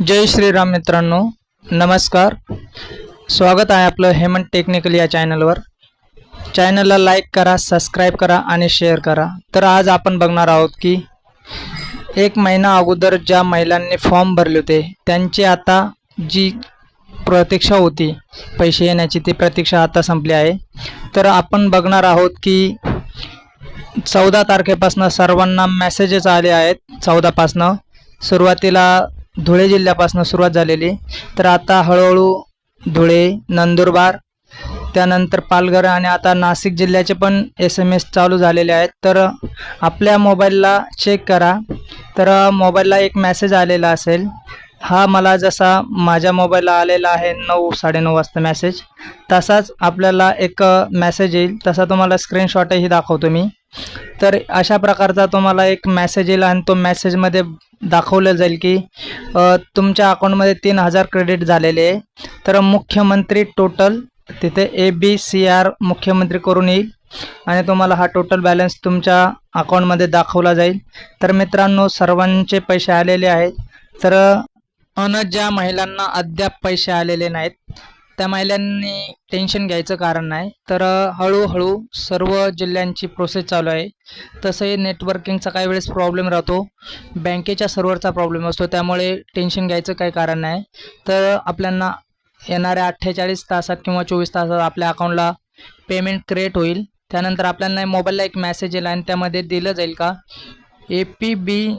जय श्रीराम मित्रांनो नमस्कार. स्वागत आहे आपलं हेमंत टेक्निकल या चॅनलवर. चॅनलला लाईक करा सबस्क्राईब करा आणि शेअर करा. तर आज आपण बघणार आहोत की एक महिना अगोदर ज्या महिलांनी फॉर्म भरले होते त्यांची आता जी प्रतीक्षा होती पैसे येण्याची ती प्रतीक्षा आता संपली आहे. तर आपण बघणार आहोत की चौदा तारखेपासून सर्वांना मेसेजेस आले आहेत चौदापासनं. सुरुवातीला धुळे जिल्ह्यापासून सुरुवात झालेली. तर आता हळूहळू धुळे नंदुरबार त्यानंतर पालघर आणि आता नाशिक जिल्ह्याचे पण एस एम एस चालू झालेले आहेत. तर आपल्या मोबाईलला चेक करा. तर मोबाईलला एक मेसेज आलेला असेल. हा मला जसा माझ्या मोबाईलला आलेला आहे नऊ साडेनऊ वाजता मेसेज तसाच आपल्याला एक मॅसेज येईल. तसा तुम्हाला स्क्रीनशॉटही दाखवतो मी. तर अशा प्रकारचा तुम्हाला एक मॅसेज येईल आणि तो मॅसेजमध्ये दाखवलं जाईल की तुमच्या अकाउंटमध्ये तीन हजार क्रेडिट झालेले आहे. तर मुख्यमंत्री टोटल तिथे ए बी सी आर मुख्यमंत्री करून येईल आणि तुम्हाला हा टोटल बॅलन्स तुमच्या अकाउंटमध्ये दाखवला जाईल. तर मित्रांनो सर्वांचे पैसे आलेले आहेत. तर अन ज्या महिलांना अद्याप पैसे आलेले नाहीत त्या महिलांनी टेन्शन घ्यायचं कारण नाही. तर हळूहळू सर्व जिल्ह्यांची प्रोसेस चालू आहे. तसंही नेटवर्किंगचा काही वेळेस प्रॉब्लेम राहतो. बँकेच्या सर्व्हरचा प्रॉब्लेम असतो. त्यामुळे टेन्शन घ्यायचं काही कारण नाही. तर आपल्यांना येणाऱ्या अठ्ठेचाळीस तासात किंवा चोवीस तासात आपल्या अकाउंटला पेमेंट क्रिएट होईल. त्यानंतर आपल्याला मोबाईलला एक मेसेज येईल आणि त्यामध्ये दिलं जाईल का? A P B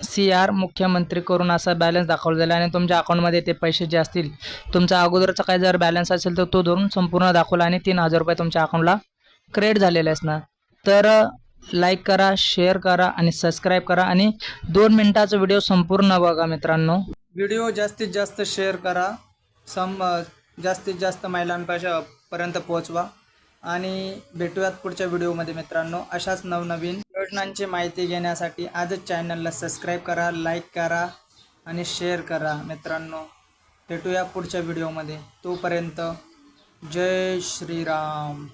C R मुख्यमंत्री करून असा बॅलन्स दाखवला जाईल आणि तुमच्या अकाउंटमध्ये ते पैसे जे असतील तुमचा अगोदरचा काही जर बॅलन्स असेल तर तो धरून संपूर्ण दाखवला आणि तीन हजार रुपये तुमच्या अकाउंटला क्रेडिट झालेले असणार. तर लाईक करा शेअर करा आणि सबस्क्राईब करा आणि दोन मिनटाचा व्हिडिओ संपूर्ण बघा मित्रांनो. व्हिडिओ जास्तीत जास्त शेअर करा. सम जास्तीत जास्त महिलांपर्यंत पोहोचवा. आणि भेटूयात पुढच्या व्हिडिओमध्ये मित्रांनो. अशाच नवनवीन घटनांची माहिती घेण्यासाठी आजच चॅनलला सबस्क्राईब करा लाईक करा आणि शेअर करा मित्रांनो. भेटूया पुढच्या व्हिडिओमध्ये. तोपर्यंत जय श्रीराम.